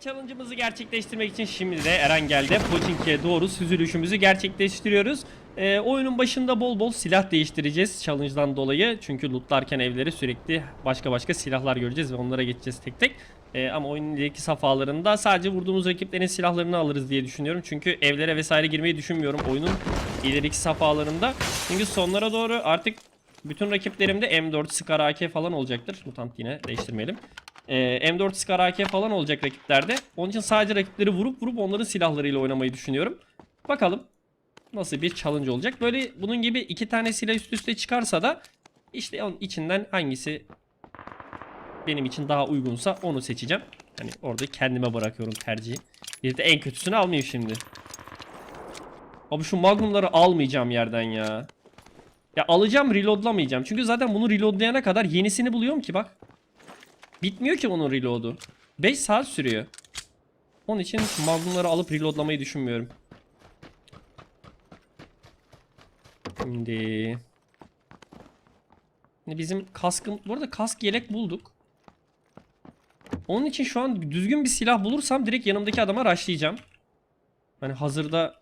challenge'ımızı gerçekleştirmek için şimdi de Eren geldi. Pochinki'ye doğru süzülüşümüzü gerçekleştiriyoruz. Ee, oyunun başında bol bol silah değiştireceğiz challenge'dan dolayı. Çünkü lootlarken evleri sürekli başka başka silahlar göreceğiz ve onlara geçeceğiz tek tek. Ee, ama oyunun ileriki safhalarında sadece vurduğumuz rakiplerin silahlarını alırız diye düşünüyorum. Çünkü evlere vesaire girmeyi düşünmüyorum oyunun ileriki safhalarında. Çünkü sonlara doğru artık bütün rakiplerimde M4, Scar AK falan olacaktır. Mutant yine değiştirmeyelim. Ee, M4 Scar AK falan olacak rakiplerde. Onun için sadece rakipleri vurup vurup onların silahlarıyla oynamayı düşünüyorum. Bakalım nasıl bir challenge olacak. Böyle bunun gibi iki tane silah üst üste çıkarsa da işte onun içinden hangisi benim için daha uygunsa onu seçeceğim. Hani orada kendime bırakıyorum tercihi. Bir de en kötüsünü almayayım şimdi. Abi şu magnumları almayacağım yerden ya. Ya alacağım reloadlamayacağım. Çünkü zaten bunu reloadlayana kadar yenisini buluyorum ki bak. Bitmiyor ki onun reloadu. 5 saat sürüyor. Onun için magnumları alıp reloadlamayı düşünmüyorum. Şimdi... Bizim kaskım... Bu arada kask yelek bulduk. Onun için şu an düzgün bir silah bulursam direkt yanımdaki adama rushlayacağım. Hani hazırda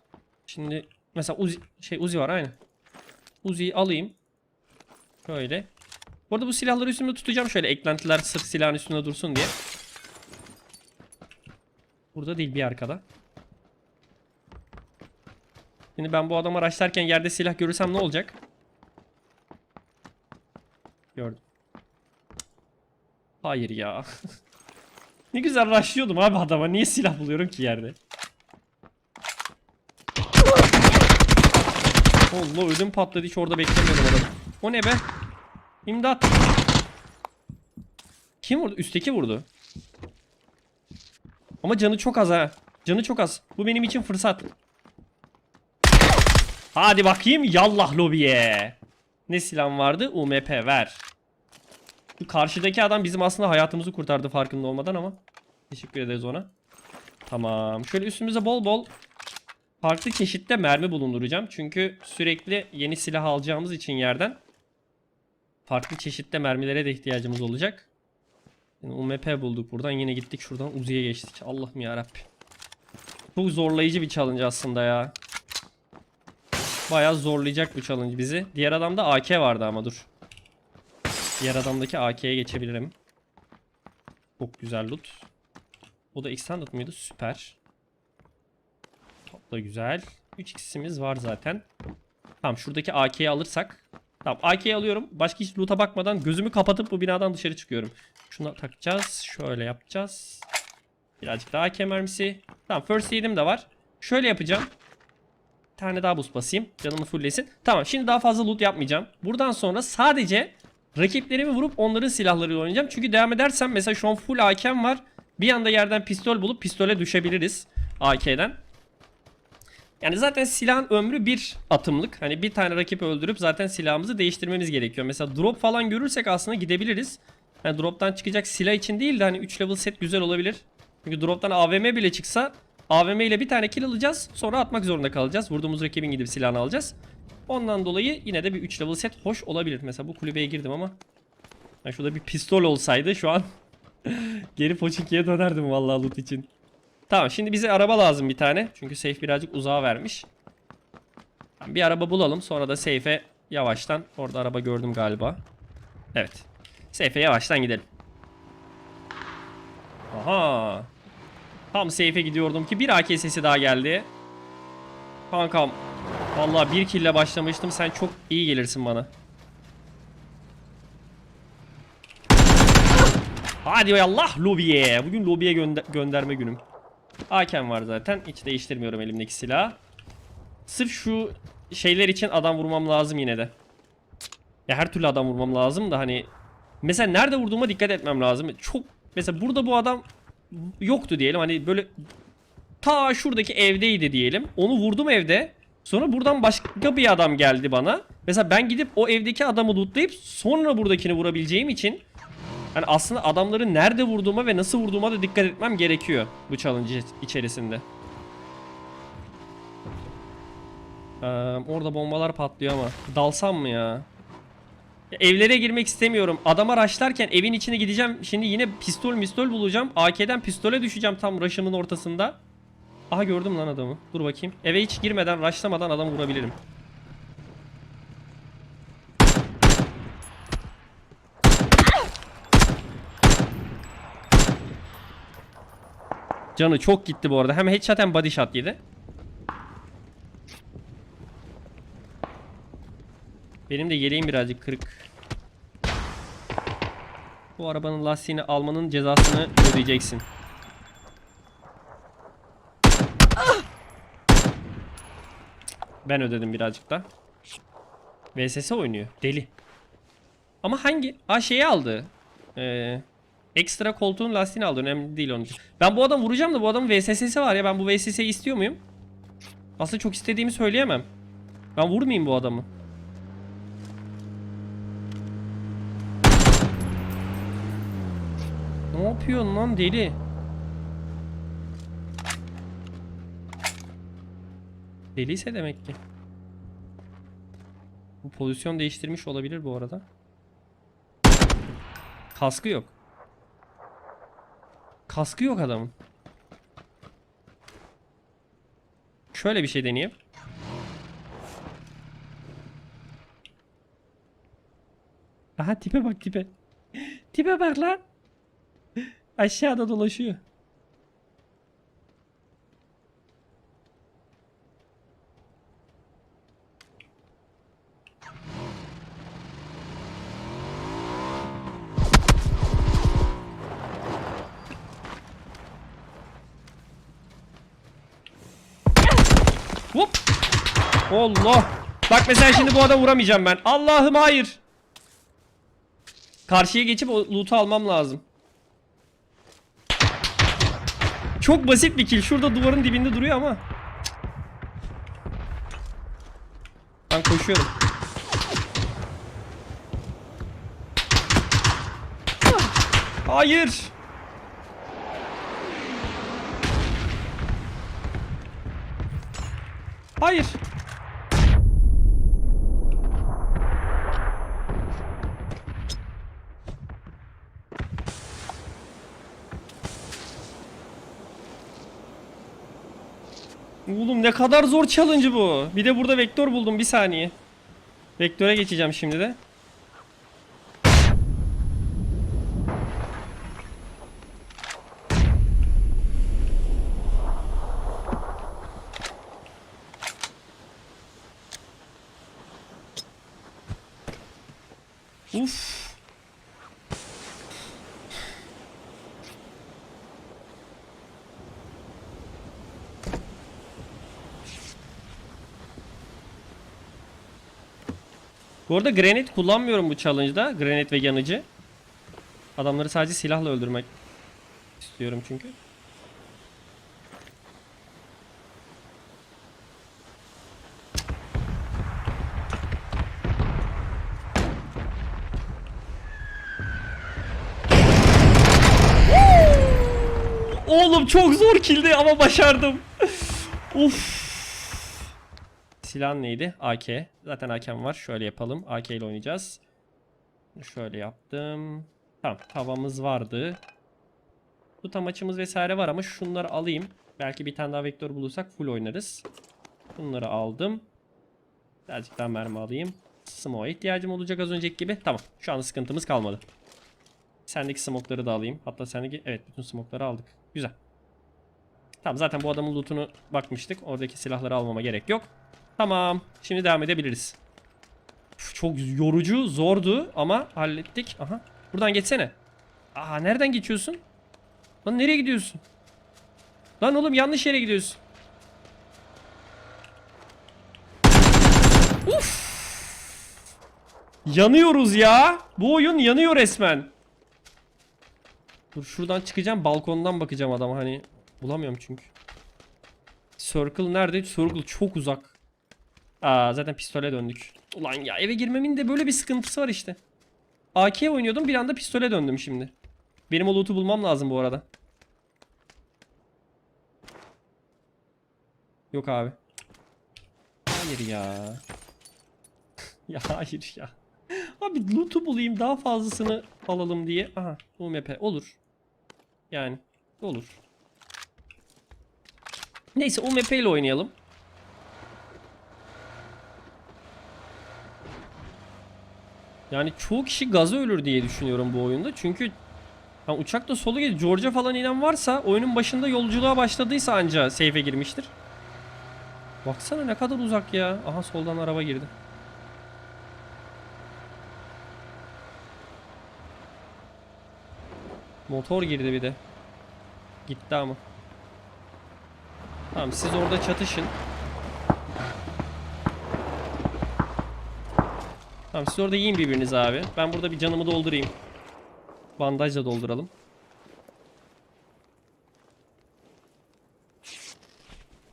şimdi mesela Uzi, şey Uzi var aynı. Uzi'yi alayım. Şöyle. Bu bu silahları üstümde tutacağım şöyle eklentiler sırf silahın üstünde dursun diye. Burada değil bir arkada. Şimdi ben bu adamı araçlarken yerde silah görürsem ne olacak? Gördüm. Hayır ya. ne güzel raşlıyordum abi adama. Niye silah buluyorum ki yerde? Allah ödüm patladı hiç orada beklemiyordum adamı. O ne be? İmdat. Kim vurdu? Üstteki vurdu. Ama canı çok az ha. Canı çok az. Bu benim için fırsat. Hadi bakayım yallah lobiye. Ne silah vardı? UMP ver. Bu karşıdaki adam bizim aslında hayatımızı kurtardı farkında olmadan ama. Teşekkür ederiz ona. Tamam. Şöyle üstümüze bol bol farklı çeşitte mermi bulunduracağım. Çünkü sürekli yeni silah alacağımız için yerden farklı çeşitte mermilere de ihtiyacımız olacak. Yani UMP bulduk buradan. Yine gittik şuradan Uzi'ye geçtik. Allah'ım ya Çok zorlayıcı bir challenge aslında ya. Bayağı zorlayacak bu challenge bizi. Diğer adamda AK vardı ama dur. Diğer adamdaki AK'ye geçebilirim. Çok güzel loot. O da extended mıydı? Süper. Da güzel. 3x'imiz var zaten. Tamam şuradaki AK'yi alırsak. Tamam AK'yi alıyorum. Başka hiç loot'a bakmadan gözümü kapatıp bu binadan dışarı çıkıyorum. Şuna takacağız. Şöyle yapacağız. Birazcık daha AK mermisi. Tamam first aid'im de var. Şöyle yapacağım. Bir tane daha boost basayım. Canımı fulllesin. Tamam şimdi daha fazla loot yapmayacağım. Buradan sonra sadece rakiplerimi vurup onların silahlarıyla oynayacağım. Çünkü devam edersem mesela şu an full AK'm var. Bir anda yerden pistol bulup pistole düşebiliriz. AK'den. Yani zaten silahın ömrü bir atımlık. Hani bir tane rakip öldürüp zaten silahımızı değiştirmemiz gerekiyor. Mesela drop falan görürsek aslında gidebiliriz. Yani drop'tan çıkacak silah için değil de hani 3 level set güzel olabilir. Çünkü drop'tan AVM bile çıksa AVM ile bir tane kill alacağız. Sonra atmak zorunda kalacağız. Vurduğumuz rakibin gidip silahını alacağız. Ondan dolayı yine de bir 3 level set hoş olabilir. Mesela bu kulübeye girdim ama yani şurada bir pistol olsaydı şu an geri Pochinki'ye dönerdim vallahi loot için. Tamam şimdi bize araba lazım bir tane. Çünkü safe birazcık uzağa vermiş. Bir araba bulalım. Sonra da safe'e yavaştan. Orada araba gördüm galiba. Evet. Safe'e yavaştan gidelim. Aha. Tam safe'e gidiyordum ki bir AK sesi daha geldi. Kankam. Vallahi bir kill ile başlamıştım. Sen çok iyi gelirsin bana. Hadi Allah lobiye. Bugün lobiye gönder gönderme günüm. Hakem var zaten. Hiç değiştirmiyorum elimdeki silahı. Sırf şu şeyler için adam vurmam lazım yine de. Ya her türlü adam vurmam lazım da hani mesela nerede vurduğuma dikkat etmem lazım. Çok mesela burada bu adam yoktu diyelim. Hani böyle ta şuradaki evdeydi diyelim. Onu vurdum evde. Sonra buradan başka bir adam geldi bana. Mesela ben gidip o evdeki adamı lootlayıp sonra buradakini vurabileceğim için Hani aslında adamları nerede vurduğuma ve nasıl vurduğuma da dikkat etmem gerekiyor bu challenge içerisinde. Ee, orada bombalar patlıyor ama dalsam mı ya? Evlere girmek istemiyorum. Adama raşlarken evin içine gideceğim. Şimdi yine pistol mistol bulacağım. AK'den pistole düşeceğim tam raşımın ortasında. Aha gördüm lan adamı. Dur bakayım. Eve hiç girmeden raşlamadan adam vurabilirim. Canı çok gitti bu arada. Hem headshot hem body shot yedi. Benim de yeleğim birazcık kırık. Bu arabanın lastiğini almanın cezasını ödeyeceksin. Ben ödedim birazcık da. VSS oynuyor. Deli. Ama hangi? Aa şeyi aldı. Ee, ekstra koltuğun lastiğini aldı. Önemli değil onun için. Ben bu adam vuracağım da bu adamın VSS'si var ya. Ben bu VSS'yi istiyor muyum? Aslında çok istediğimi söyleyemem. Ben vurmayayım bu adamı. Ne yapıyorsun lan deli? Deliyse demek ki. Bu pozisyon değiştirmiş olabilir bu arada. Kaskı yok. Kaskı yok adamın. Şöyle bir şey deneyeyim. Aha tipe bak tipe. tipe bak lan. Aşağıda dolaşıyor. Allah. Bak mesela şimdi bu adam vuramayacağım ben. Allah'ım hayır. Karşıya geçip o loot'u almam lazım. Çok basit bir kill. Şurada duvarın dibinde duruyor ama. Ben koşuyorum. Hayır. Hayır. Oğlum ne kadar zor challenge bu. Bir de burada vektör buldum bir saniye. Vektöre geçeceğim şimdi de. Uf. Bu arada granit kullanmıyorum bu challenge'da. Granit ve yanıcı. Adamları sadece silahla öldürmek istiyorum çünkü. Oğlum çok zor kildi ama başardım. Uf. Silah neydi? AK. Zaten AK'm var. Şöyle yapalım. AK ile oynayacağız. Şöyle yaptım. Tamam. Tavamız vardı. Bu tam açımız vesaire var ama şunları alayım. Belki bir tane daha vektör bulursak full oynarız. Bunları aldım. Birazcık daha mermi alayım. Smoke'a ihtiyacım olacak az önceki gibi. Tamam. Şu anda sıkıntımız kalmadı. Sendeki smoke'ları da alayım. Hatta sendeki evet bütün smoke'ları aldık. Güzel. Tamam zaten bu adamın loot'unu bakmıştık. Oradaki silahları almama gerek yok. Tamam. Şimdi devam edebiliriz. Uf, çok yorucu, zordu ama hallettik. Aha. Buradan geçsene. Aa nereden geçiyorsun? Lan nereye gidiyorsun? Lan oğlum yanlış yere gidiyorsun. Uf. Yanıyoruz ya. Bu oyun yanıyor resmen. Dur şuradan çıkacağım balkondan bakacağım adama hani bulamıyorum çünkü. Circle nerede? Circle çok uzak. Aa zaten pistole döndük. Ulan ya eve girmemin de böyle bir sıkıntısı var işte. AK oynuyordum bir anda pistole döndüm şimdi. Benim o loot'u bulmam lazım bu arada. Yok abi. Hayır ya. ya hayır ya. Abi loot'u bulayım daha fazlasını alalım diye. Aha UMP olur. Yani olur. Neyse UMP ile oynayalım. Yani çoğu kişi gaza ölür diye düşünüyorum bu oyunda. Çünkü ha, uçakta solu geliyor. Georgia falan inen varsa oyunun başında yolculuğa başladıysa anca safe'e girmiştir. Baksana ne kadar uzak ya. Aha soldan araba girdi. Motor girdi bir de. Gitti ama. Tamam siz orada çatışın. Tamam siz orada yiyin birbirinizi abi. Ben burada bir canımı doldurayım. Bandajla dolduralım.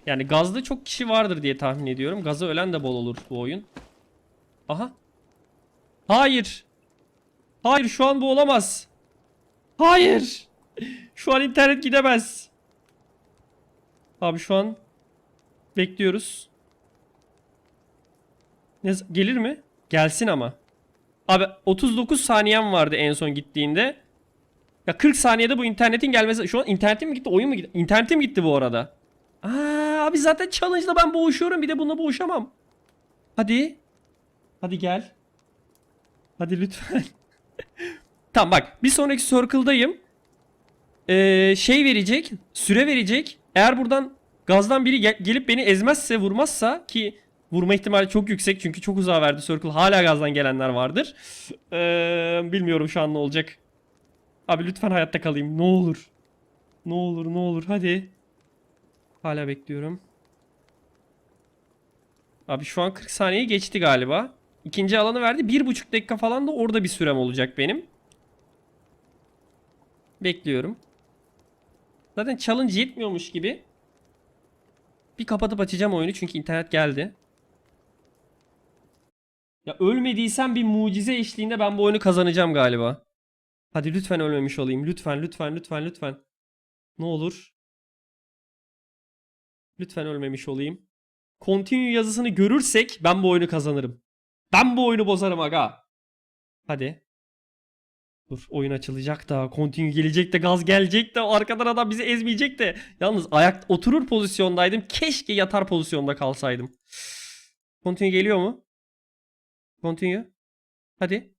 Yani gazda çok kişi vardır diye tahmin ediyorum. Gaza ölen de bol olur bu oyun. Aha. Hayır. Hayır şu an bu olamaz. Hayır. Şu an internet gidemez. Abi şu an bekliyoruz. Ne gelir mi? Gelsin ama. Abi 39 saniyem vardı en son gittiğinde. Ya 40 saniyede bu internetin gelmesi. Şu an internetim mi gitti, oyun mu gitti? İnternetim gitti bu arada. Aa, abi zaten challenge'da ben boğuşuyorum. Bir de bununla boğuşamam. Hadi. Hadi gel. Hadi lütfen. tamam bak. Bir sonraki circle'dayım. Ee, şey verecek. Süre verecek. Eğer buradan gazdan biri gel- gelip beni ezmezse vurmazsa ki vurma ihtimali çok yüksek çünkü çok uzağa verdi circle. Hala gazdan gelenler vardır. Ee, bilmiyorum şu an ne olacak. Abi lütfen hayatta kalayım. Ne olur. Ne olur ne olur hadi. Hala bekliyorum. Abi şu an 40 saniye geçti galiba. İkinci alanı verdi. Bir buçuk dakika falan da orada bir sürem olacak benim. Bekliyorum. Zaten challenge yetmiyormuş gibi. Bir kapatıp açacağım oyunu çünkü internet geldi. Ya ölmediysem bir mucize eşliğinde ben bu oyunu kazanacağım galiba. Hadi lütfen ölmemiş olayım. Lütfen lütfen lütfen lütfen. Ne olur. Lütfen ölmemiş olayım. Continue yazısını görürsek ben bu oyunu kazanırım. Ben bu oyunu bozarım aga. Hadi. Dur oyun açılacak da continue gelecek de gaz gelecek de arkadan adam bizi ezmeyecek de. Yalnız ayak oturur pozisyondaydım. Keşke yatar pozisyonda kalsaydım. Continue geliyor mu? Continue. Hadi.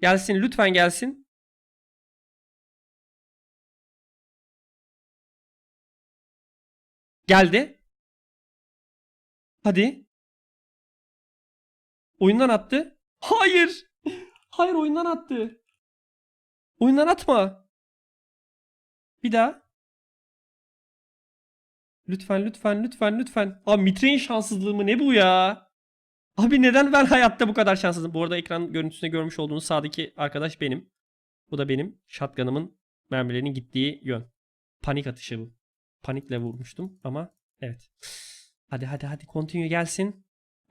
Gelsin lütfen gelsin. Geldi. Hadi. Oyundan attı. Hayır. Hayır oyundan attı. Oyundan atma. Bir daha. Lütfen lütfen lütfen lütfen. Abi mitrein şanssızlığı mı ne bu ya? Abi neden ben hayatta bu kadar şanssızım? Bu arada ekran görüntüsünde görmüş olduğunuz sağdaki arkadaş benim. Bu da benim shotgun'ımın mermilerinin gittiği yön. Panik atışı bu. Panikle vurmuştum ama evet. Hadi hadi hadi continue gelsin.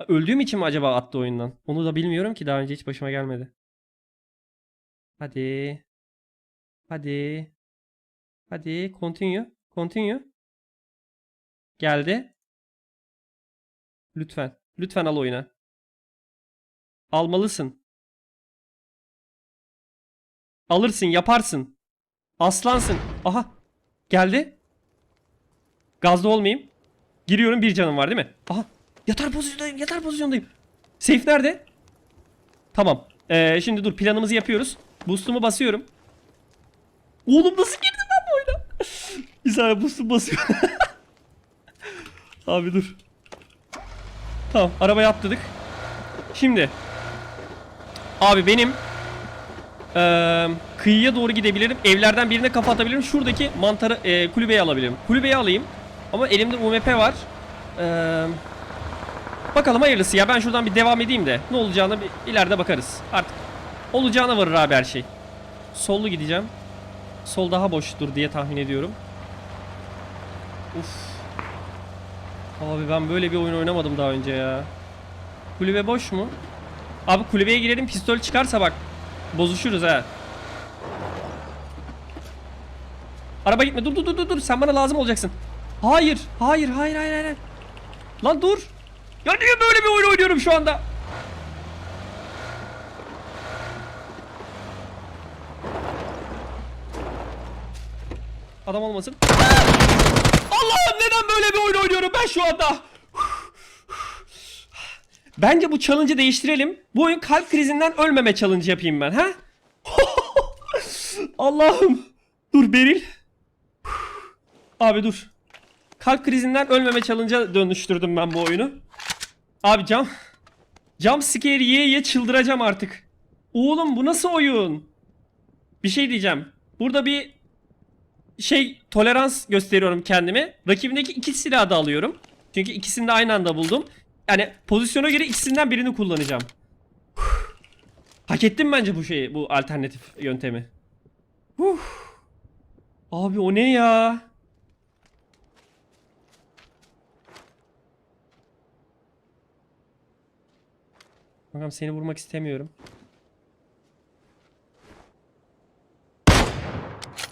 Öldüğüm için mi acaba attı oyundan? Onu da bilmiyorum ki daha önce hiç başıma gelmedi. Hadi. Hadi. Hadi continue. Continue. Geldi. Lütfen. Lütfen al oyuna. Almalısın. Alırsın, yaparsın. Aslansın. Aha. Geldi. Gazda olmayayım. Giriyorum bir canım var değil mi? Aha. Yatar pozisyondayım, yatar pozisyondayım. Safe nerede? Tamam. Ee, şimdi dur planımızı yapıyoruz. Boost'umu basıyorum. Oğlum nasıl girdim ben bu oyuna? saniye boost'umu basıyorum. Abi dur. Tamam arabaya atladık. Şimdi. Abi benim eee, kıyıya doğru gidebilirim. Evlerden birine kafa atabilirim. Şuradaki mantarı eee, kulübeyi alabilirim. Kulübeyi alayım. Ama elimde UMP var. Eee, bakalım hayırlısı ya. Ben şuradan bir devam edeyim de. Ne olacağına bir ileride bakarız. Artık olacağına varır abi her şey. Sollu gideceğim. Sol daha boştur diye tahmin ediyorum. Uf. Abi ben böyle bir oyun oynamadım daha önce ya. Kulübe boş mu? Abi kulübeye girelim pistol çıkarsa bak. Bozuşuruz ha. Araba gitme. Dur dur dur dur dur. Sen bana lazım olacaksın. Hayır. Hayır hayır hayır hayır. Lan dur. Ya niye böyle bir oyun oynuyorum şu anda? Adam olmasın. Allah'ım neden böyle bir oyun oynuyorum ben şu anda? Bence bu challenge'ı değiştirelim. Bu oyun kalp krizinden ölmeme challenge yapayım ben ha? Allah'ım. Dur Beril. Abi dur. Kalp krizinden ölmeme challenge'a dönüştürdüm ben bu oyunu. Abi cam. Jump scare yiye yiye çıldıracağım artık. Oğlum bu nasıl oyun? Bir şey diyeceğim. Burada bir şey tolerans gösteriyorum kendime. Rakibimdeki iki silahı da alıyorum. Çünkü ikisini de aynı anda buldum. Yani pozisyona göre ikisinden birini kullanacağım. Hak ettim bence bu şeyi, bu alternatif yöntemi. Huh. Abi o ne ya? Bakalım seni vurmak istemiyorum.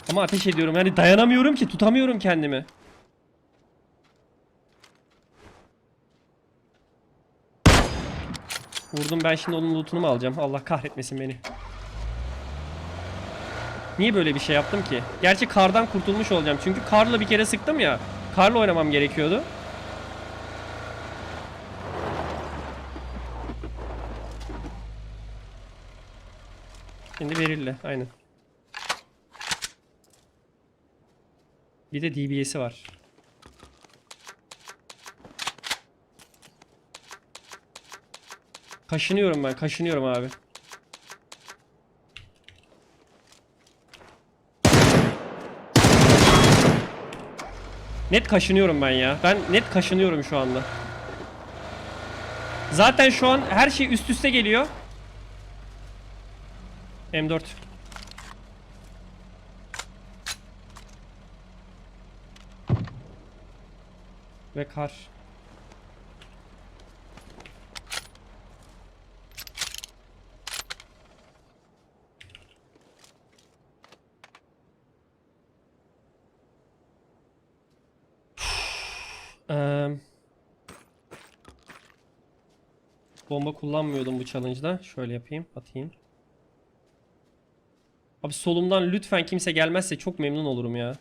Ama ateş ediyorum. Yani dayanamıyorum ki. Tutamıyorum kendimi. Vurdum ben şimdi onun lootunu mu alacağım? Allah kahretmesin beni. Niye böyle bir şey yaptım ki? Gerçi kardan kurtulmuş olacağım. Çünkü karla bir kere sıktım ya. Karla oynamam gerekiyordu. Şimdi verildi. Aynen. Bir de DBS'i var. Kaşınıyorum ben. Kaşınıyorum abi. Net kaşınıyorum ben ya. Ben net kaşınıyorum şu anda. Zaten şu an her şey üst üste geliyor. M4. Ve kar. Eee, bomba kullanmıyordum bu challenge'da. Şöyle yapayım, atayım. Abi solumdan lütfen kimse gelmezse çok memnun olurum ya.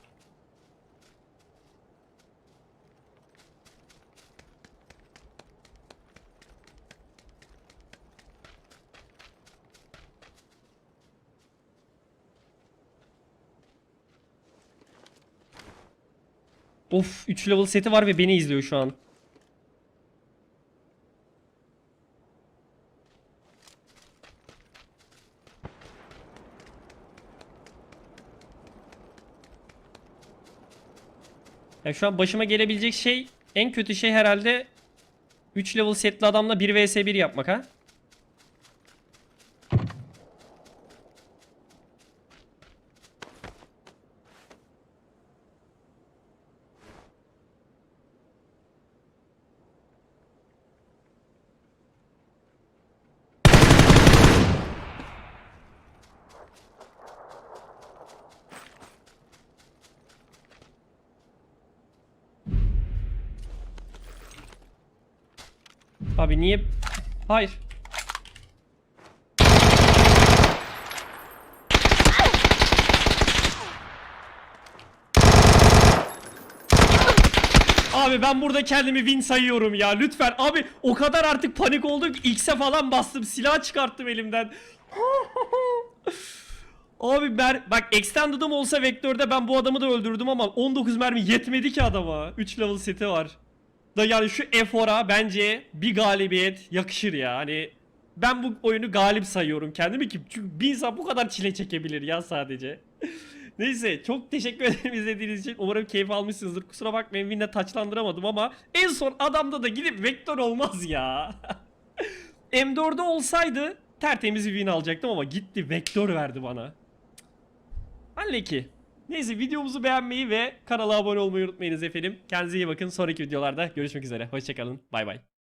Of 3 level seti var ve beni izliyor şu an. Ya şu an başıma gelebilecek şey en kötü şey herhalde 3 level setli adamla 1 vs 1 yapmak ha. Abi niye? Hayır. Abi ben burada kendimi win sayıyorum ya lütfen. Abi o kadar artık panik oldum ki X'e falan bastım. Silah çıkarttım elimden. Abi ben bak extended'ım olsa vektörde ben bu adamı da öldürdüm ama 19 mermi yetmedi ki adama. 3 level seti var. Da yani şu efora bence bir galibiyet yakışır ya. Hani ben bu oyunu galip sayıyorum kendimi ki çünkü bir insan bu kadar çile çekebilir ya sadece. Neyse çok teşekkür ederim izlediğiniz için. Umarım keyif almışsınızdır. Kusura bakmayın win'le taçlandıramadım ama en son adamda da gidip vektör olmaz ya. M4'de olsaydı tertemiz bir win alacaktım ama gitti vektör verdi bana. Anleki. Neyse videomuzu beğenmeyi ve kanala abone olmayı unutmayınız efendim. Kendinize iyi bakın. Sonraki videolarda görüşmek üzere. Hoşçakalın. Bay bay.